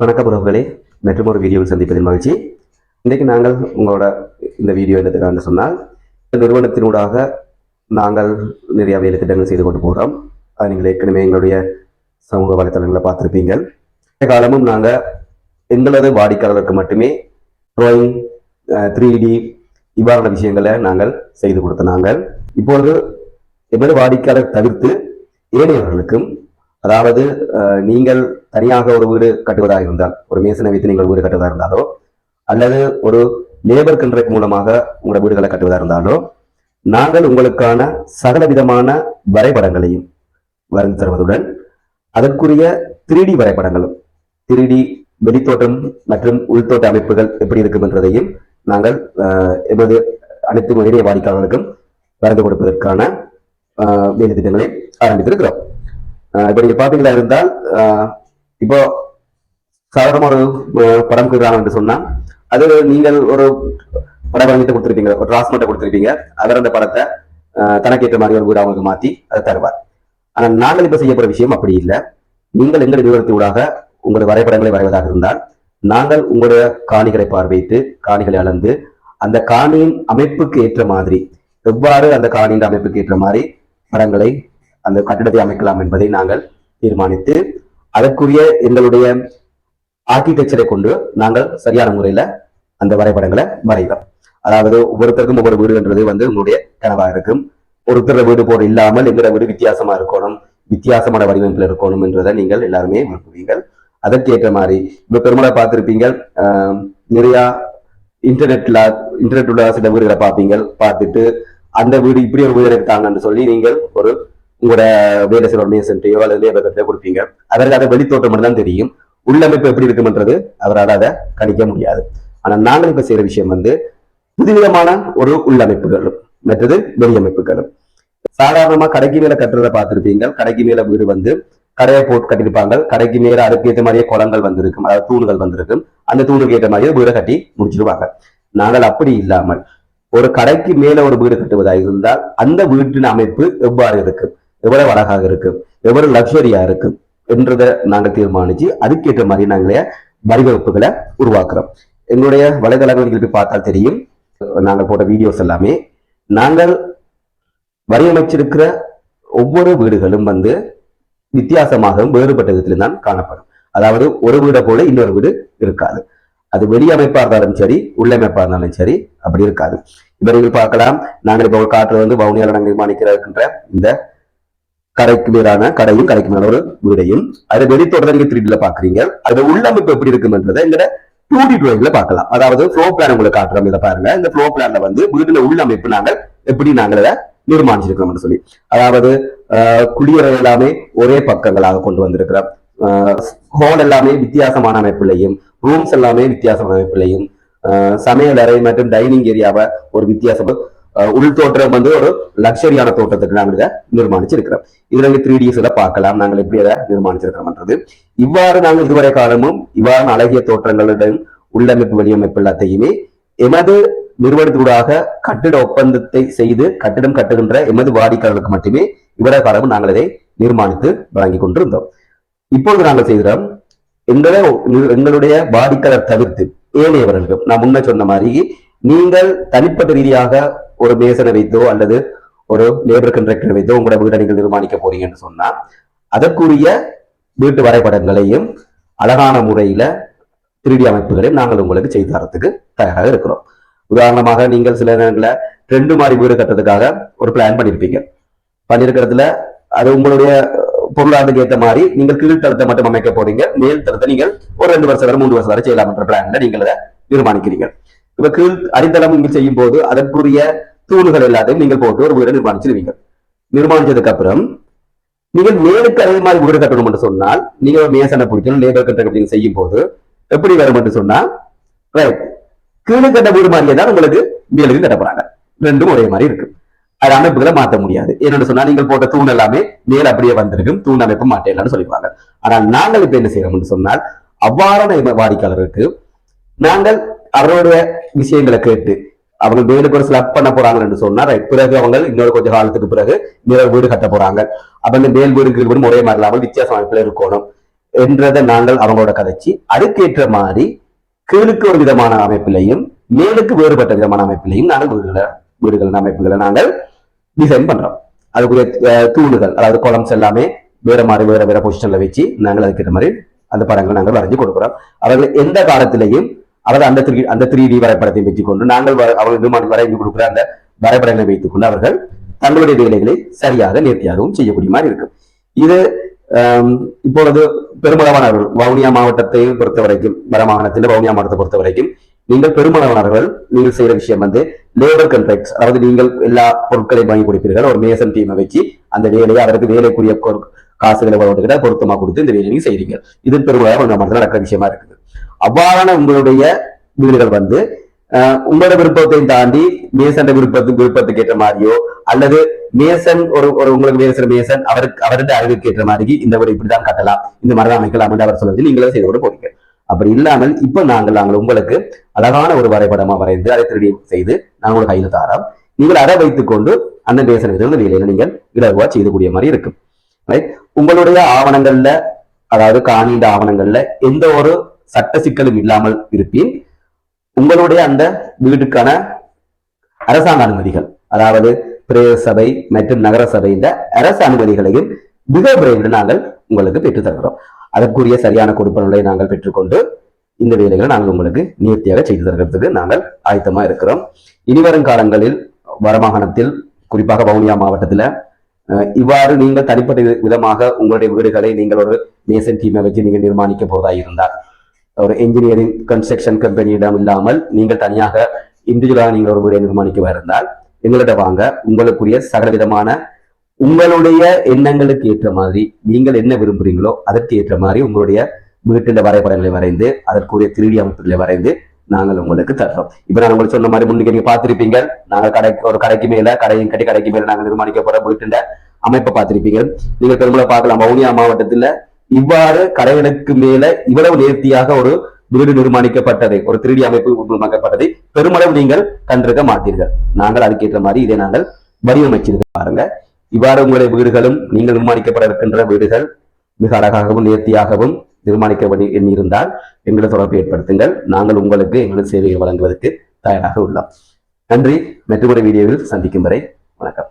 வணக்கம் உறவுகளே. மற்றும் ஒரு வீடியோவில் சந்திப்பதில் மகிழ்ச்சி. இன்றைக்கு நாங்கள் உங்களோட இந்த வீடியோ என்ன சொன்னால் இந்த நிறுவனத்தினூடாக நாங்கள் நிறைய வேலை திட்டங்கள் செய்து கொண்டு போகிறோம் அது நீங்கள் ஏற்கனவே எங்களுடைய சமூக வலைத்தளங்களை பார்த்துருப்பீங்க இந்த காலமும் நாங்கள் எங்களது வாடிக்கையாளருக்கு மட்டுமே ட்ராயிங் த்ரீ டி இவ்வாறான விஷயங்களை நாங்கள் செய்து கொடுத்த நாங்கள். இப்பொழுது எமது வாடிக்கையாளர் தவிர்த்து ஏனையவர்களுக்கும் அதாவது நீங்கள் தனியாக ஒரு வீடு கட்டுவதாக இருந்தால் ஒரு மேசனை வைத்து நீங்கள் வீடு கட்டுவதாக இருந்தாலோ அல்லது ஒரு லேபர் கண்ட்ராக்ட் மூலமாக உங்களோட வீடுகளை கட்டுவதாக இருந்தாலோ நாங்கள் உங்களுக்கான சகல விதமான வரைபடங்களையும் வரைந்து தருவதுடன் அதற்குரிய 3D வரைபடங்களும் 3D வெளித்தோட்டம் மற்றும் உள்தோட்ட அமைப்புகள் எப்படி இருக்கும் என்றதையும் நாங்கள் அஹ், எமது அனைத்து நிறைய வாடிக்கையாளர்களுக்கும் வரைந்து கொடுப்பதற்கான அஹ், வேலை திட்டங்களை ஆரம்பித்திருக்கிறோம். இப்ப நீங்க பாத்தீங்களா இருந்தால் இப்போ சாதாரண ஒரு படம் கொடுக்குறாங்க என்று சொன்னா அது நீங்கள் ஒரு படம் வாங்கிட்டு கொடுத்துருப்பீங்க ஒரு டிரான்ஸ்மெண்ட்டை கொடுத்துருப்பீங்க அவர் அந்த படத்தை தனக்கேற்ற மாதிரி ஒரு வீடு அவங்களுக்கு மாத்தி அதை தருவார். ஆனா நாங்கள் இப்ப செய்யப்படுற விஷயம் அப்படி இல்லை. நீங்கள் எங்கள் நிறுவனத்தினூடாக உங்களுடைய வரைபடங்களை வரைவதாக இருந்தால் நாங்கள் உங்களுடைய காணிகளை பார்வையிட்டு காணிகளை அளந்து அந்த காணியின் அமைப்புக்கு ஏற்ற மாதிரி எவ்வாறு அந்த காணியின் அமைப்புக்கு ஏற்ற மாதிரி படங்களை அந்த கட்டிடத்தை அமைக்கலாம் என்பதை நாங்கள் தீர்மானித்து அதற்குரிய எங்களுடைய ஆர்கிடெக்சரை கொண்டு நாங்கள் சரியான முறையில அந்த வரைபடங்களை வரைவோம். அதாவது ஒவ்வொருத்தருக்கும் ஒவ்வொரு வீடுன்றது வந்து உங்களுடைய கனவா இருக்கும். ஒருத்தர் வீடு போல இல்லாமல் எங்கிற வீடு வித்தியாசமா இருக்கணும் வித்தியாசமான வடிவமைப்பில் இருக்கணும் என்றதை நீங்கள் எல்லாருமே விரும்புவீங்கள் அதற்கேற்ற மாதிரி இப்ப பெருமளை பார்த்திருப்பீங்க ஆஹ், நிறைய இன்டர்நெட்ல இன்டர்நெட் உள்ள சில வீடுகளை பார்ப்பீங்க பார்த்துட்டு அந்த வீடு இப்படி ஒரு வீடு எடுத்தாங்கன்னு சொல்லி நீங்கள் ஒரு உங்களோட வேலை செலவு சென்றையோ அல்லது கொடுப்பீங்க. அதற்கு அதை வெளித்தோட்டம் மட்டும் தான் தெரியும். உள்ளமைப்பு எப்படி இருக்கும்ன்றது அவரால் அதை கணிக்க முடியாது. ஆனா நாங்கள் இப்போ செய்யற விஷயம் வந்து புதுவிதமான ஒரு உள்ளமைப்புகளும் மற்றது வெளியமைப்புகளும். சாதாரணமா கடைக்கு மேல கட்டுறதை பார்த்திருப்பீங்க. கடைக்கு மேல வீடு வந்து கடையை போட்டு கட்டியிருப்பாங்க. கடைக்கு மேல அதுக்கு ஏற்ற மாதிரியே குளங்கள் வந்திருக்கும். அதாவது தூண்கள் வந்திருக்கும். அந்த தூணுக்கு ஏற்ற மாதிரியே வீடை கட்டி முடிச்சிருவாங்க. நாங்கள் அப்படி இல்லாமல் ஒரு கடைக்கு மேல ஒரு வீடு கட்டுவதாக இருந்தால் அந்த வீட்டின் அமைப்பு எவ்வாறு இருக்கும்? எவ்வளவு அழகாக இருக்கு எவ்வளவு லக்ஸரியா இருக்கு என்றதை நாங்கள் தீர்மானிச்சு அதுக்கேற்ற மாதிரி நாங்களே வடிவமைப்புகளை உருவாக்குறோம். எங்களுடைய வலைதளங்கள் நீங்கள் போய் பார்த்தால் தெரியும். நாங்கள் போட்ட வீடியோஸ் எல்லாமே நாங்கள் வடிவமைச்சிருக்கிற ஒவ்வொரு வீடுகளும் வந்து வித்தியாசமாகவும் வேறுபட்ட விதத்திலும் தான் காணப்படும். அதாவது ஒரு வீடை போல இன்னொரு வீடு இருக்காது. அது வெளியமைப்பா இருந்தாலும் சரி உள்ளமைப்பா இருந்தாலும் சரி அப்படி இருக்காது. இப்ப நீங்கள் பார்க்கலாம். நாங்கள் இப்போ காற்று வந்து வவுனியால நாங்கள் நிர்மாணிக்கிற இருக்கின்ற இந்த கடைக்கு நேரான கடையும் கடைக்கு மேல ஒரு வீடையும். அதை வெளி நீங்க த்ரீடில பாக்குறீங்க. அதோட உள்ளமைப்பு எப்படி இருக்கும்ன்றதை எங்கட டூ டி டிராயிங்ல பார்க்கலாம். அதாவது ஃப்ளோ பிளான் உங்களுக்கு காட்டுறோம் இதை பாருங்க. இந்த ஃப்ளோ பிளான்ல வந்து வீட்டுல உள்ளமைப்பு நாங்கள் எப்படி நாங்கள் இதை நிர்மாணிச்சிருக்கிறோம்னு சொல்லி. அதாவது ஆஹ், குளியறை எல்லாமே ஒரே பக்கங்களாக கொண்டு வந்திருக்கிறோம். ஹோல் எல்லாமே வித்தியாசமான அமைப்பிலையும் ரூம்ஸ் எல்லாமே வித்தியாசமான அமைப்பிலையும் ஆஹ், சமையல் அறை மற்றும் டைனிங் ஏரியாவை ஒரு வித்தியாசம் உள் தோற்றம் வந்து ஒரு லக்ஸரியான தோட்டத்துக்கு நாங்கள் இதை நிர்மாணிச்சிருக்கிறோம். இதுல நீங்க த்ரீ டிஎஸ்ல பார்க்கலாம். நாங்கள் எப்படி அதை நிர்மாணிச்சிருக்கிறோம்ன்றது. இவ்வாறு நாங்கள் இதுவரை காலமும் இவ்வாறான அழகிய தோற்றங்களுடன் உள்ளமைப்பு வெளியமைப்பு எல்லாத்தையுமே எமது நிறுவனத்தூடாக கட்டிட ஒப்பந்தத்தை செய்து கட்டிடம் கட்டுகின்ற எமது வாடிக்கையாளர்களுக்கு மட்டுமே இவரை காலமும் நாங்கள் இதை நிர்மாணித்து வழங்கி கொண்டிருந்தோம். இப்பொழுது நாங்கள் செய்கிறோம் எங்களை எங்களுடைய வாடிக்கையாளர் தவிர்த்து ஏனையவர்களுக்கு நான் முன்ன சொன்ன மாதிரி நீங்கள் தனிப்பட்ட ரீதியாக ஒரு மேசனை வைத்தோ அல்லது ஒரு லேபர் கண்ட்ராக்டர் வைத்தோ உங்களோட வீட்டை நீங்கள் நிர்மாணிக்க போறீங்கன்னு சொன்னா அதற்குரிய வீட்டு வரைபடங்களையும் அழகான முறையில திருடி அமைப்புகளையும் நாங்கள் உங்களுக்கு செய்து தரத்துக்கு தயாராக இருக்கிறோம். உதாரணமாக நீங்கள் சில நேரங்களில் ரெண்டு மாதிரி வீடு கட்டுறதுக்காக ஒரு பிளான் பண்ணியிருப்பீங்க பண்ணியிருக்கிறதுல அது உங்களுடைய பொருளாதாரத்துக்கு ஏற்ற மாதிரி நீங்கள் கீழ்த்தளத்தை மட்டும் அமைக்க போறீங்க மேல் தளத்தை நீங்கள் ஒரு ரெண்டு வருஷம் வரை மூன்று வருஷம் வரை செய்யலாம் என்ற பிளான்ல நீங்கள் அதை நிர்மாணிக்கிறீங்க. இப்ப கீழ் அடித்தளம் நீங்கள் செய்யும் போது அதற்குரிய தூண்கள் எல்லாத்தையும் நீங்கள் போட்டு ஒரு வீடை நிர்மாணிச்சிருவீங்க. நிர்மாணிச்சதுக்கு அப்புறம் நீங்கள் மேலுக்கு அதே மாதிரி வீடு கட்டணும் என்று சொன்னால் நீங்க ஒரு மேசனை பிடிக்கணும் லேபர் கட்ட அப்படின்னு செய்யும் போது எப்படி வரும் என்று சொன்னா ரைட் கீழே கட்ட வீடு மாதிரியே தான் உங்களுக்கு மேலுக்கு கட்ட போறாங்க. ரெண்டும் ஒரே மாதிரி இருக்கு. அது அமைப்புகளை மாற்ற முடியாது. என்னென்னு சொன்னா நீங்கள் போட்ட தூண் எல்லாமே மேல அப்படியே வந்திருக்கும் தூண் அமைப்பு மாட்டேலாம்னு சொல்லிப்பாங்க ஆனால் நாங்கள் இப்ப என்ன செய்யறோம்னு சொன்னால் அவ்வாறான வாடிக்கையாளருக்கு நாங்கள் அவருடைய விஷயங்களை கேட்டு அவங்க மேலுக்கு ஒரு ஸ்லப் பண்ண போறாங்கன்னு சொன்னா சொன்னார் பிறகு அவங்க இன்னொரு கொஞ்ச காலத்துக்கு பிறகு மேல வீடு கட்ட போறாங்க. அப்ப இந்த மேல் வீடு கீழ் வீடும் ஒரே மாதிரி இல்லாமல் வித்தியாச அமைப்புல இருக்கணும் என்றதை நாங்கள் அவங்களோட கதைச்சு அதுக்கேற்ற மாதிரி கீழுக்கு ஒரு விதமான அமைப்பிலையும் மேலுக்கு வேறுபட்ட விதமான அமைப்பிலையும் நாங்கள் வீடுகளை வீடுகளின் அமைப்புகளை நாங்கள் டிசைன் பண்றோம். அதுக்குரிய தூணுகள் அதாவது குளம்ஸ் எல்லாமே வேற மாதிரி வேற வேற பொசிஷன்ல வச்சு நாங்கள் அதுக்கேற்ற மாதிரி அந்த படங்களை நாங்கள் வரைஞ்சு கொடுக்குறோம். அவர்கள் எந்த காலத்திலையும் அதாவது அந்த த்ரீ அந்த த்ரீ டி வரைபடத்தை வைத்துக் கொண்டு நாங்கள் அவர்கள் நிர்மாணம் வரைந்து கொடுக்குற அந்த வரைபடங்களை வைத்துக் கொண்டு அவர்கள் தங்களுடைய வேலைகளை சரியாக நேர்த்தியாகவும் செய்யக்கூடிய மாதிரி இருக்கும். இது இப்பொழுது பெருமளவானவர்கள் வவுனியா மாவட்டத்தை பொறுத்த வரைக்கும் வடமாகாணத்தில் வவுனியா மாவட்டத்தை பொறுத்த வரைக்கும் நீங்கள் பெருமளவானவர்கள் நீங்கள் செய்யற விஷயம் வந்து லேபர் கண்ட்ராக்ட்ஸ் அதாவது நீங்கள் எல்லா பொருட்களையும் வாங்கி கொடுப்பீர்கள் ஒரு மேசன் டீமை வச்சு அந்த வேலையை அவருக்கு வேலைக்குரிய காசுகளை வளர்த்துக்கிட்ட பொருத்தமாக கொடுத்து இந்த வேலையை நீங்க செய்றீங்க. இது பெருமளவாக நடக்கிற விஷயமா இருக்குது. அவ்வாறான உங்களுடைய வீடுகள் வந்து உங்களோட விருப்பத்தை தாண்டி மேசன் விருப்பத்து விருப்பத்துக்கு ஏற்ற மாதிரியோ அல்லது மேசன் ஒரு ஒரு உங்களுக்கு மேசன் மேசன் அவருக்கு அவருடைய அழகுக்கு ஏற்ற மாதிரி இந்த வீடு இப்படிதான் கட்டலாம். இந்த மாதிரி தான் அமைக்கலாம் என்று அவர் சொல்வது நீங்களே செய்து கொண்டு போறீங்க அப்படி இல்லாமல் இப்ப நாங்கள் நாங்கள் உங்களுக்கு அழகான ஒரு வரைபடமா வரைந்து அதை திருடி செய்து நாங்கள் உங்களுக்கு கையில் தாரோம். நீங்கள் அதை வைத்துக் கொண்டு அந்த மேசன் விதந்த வேலையில நீங்கள் இலகுவா செய்யக்கூடிய மாதிரி இருக்கும். ரைட் உங்களுடைய ஆவணங்கள்ல அதாவது காணிண்ட ஆவணங்கள்ல எந்த ஒரு சட்ட சிக்கலும் இல்லாமல் இருப்பின். உங்களுடைய அந்த வீட்டுக்கான அரசாங்க அனுமதிகள் அதாவது பிரதேச சபை மற்றும் நகர இந்த அரசு அனுமதிகளையும் மிக விரைவில் நாங்கள் உங்களுக்கு பெற்றுத்தருகிறோம் அதற்குரிய சரியான கொடுப்பனங்களை நாங்கள் பெற்றுக்கொண்டு இந்த வேலைகளை நாங்கள் உங்களுக்கு நேர்த்தியாக செய்து தருகிறதுக்கு நாங்கள் ஆயத்தமா இருக்கிறோம். இனிவரும் காலங்களில் வடமாகாணத்தில் குறிப்பாக வவுனியா மாவட்டத்தில் இவ்வாறு நீங்கள் தனிப்பட்ட விதமாக உங்களுடைய வீடுகளை நீங்கள் ஒரு மேசன் டீமை வச்சு நீங்கள் நிர்மாணிக்க போவதாக இருந்தால் ஒரு என்ஜினியரிங் கன்ஸ்ட்ரக்ஷன் கம்பெனியிடம் இல்லாமல் நீங்கள் தனியாக இண்டிவிஜுவலாக நீங்கள் ஒரு வீடை நிர்மாணிக்க இருந்தால் எங்கள்கிட்ட வாங்க. உங்களுக்குரிய சகல விதமான உங்களுடைய எண்ணங்களுக்கு ஏற்ற மாதிரி நீங்கள் என்ன விரும்புறீங்களோ அதற்கு ஏற்ற மாதிரி உங்களுடைய வீட்டில் வரைபடங்களை வரைந்து அதற்குரிய திருடி அமைப்புகளை வரைந்து நாங்கள் உங்களுக்கு தர்றோம். இப்ப நான் உங்களுக்கு சொன்ன மாதிரி முன்னுக்கு நீங்க பார்த்திருப்பீங்க. நாங்கள் கடைக்கு ஒரு கடைக்கு மேல கடையும் கட்டி கடைக்கு மேல நாங்கள் நிர்மாணிக்க போற வீட்டின் அமைப்பை பார்த்திருப்பீங்க. நீங்க பெரும்பாலும் பார்க்கலாம். வவுனியா மாவட்டத்துல இவ்வாறு கடவுளுக்கு மேல இவ்வளவு நேர்த்தியாக ஒரு வீடு நிர்மாணிக்கப்பட்டதை ஒரு திருடி அமைப்பு உருவாக்கப்பட்டதை பெருமளவு நீங்கள் கண்டிருக்க மாட்டீர்கள். நாங்கள் அதுக்கேற்ற மாதிரி இதை நாங்கள் வடிவமைச்சிருக்க பாருங்க. இவ்வாறு உங்களுடைய வீடுகளும் நீங்கள் நிர்மாணிக்கப்பட இருக்கின்ற வீடுகள் மிக அழகாகவும் நேர்த்தியாகவும் நிர்மாணிக்க எண்ணியிருந்தால் எங்களை தொடர்பு ஏற்படுத்துங்கள். நாங்கள் உங்களுக்கு எங்களது சேவையை வழங்குவதற்கு தயாராக உள்ளோம். நன்றி. மற்றொரு வீடியோவில் சந்திக்கும் வரை வணக்கம்.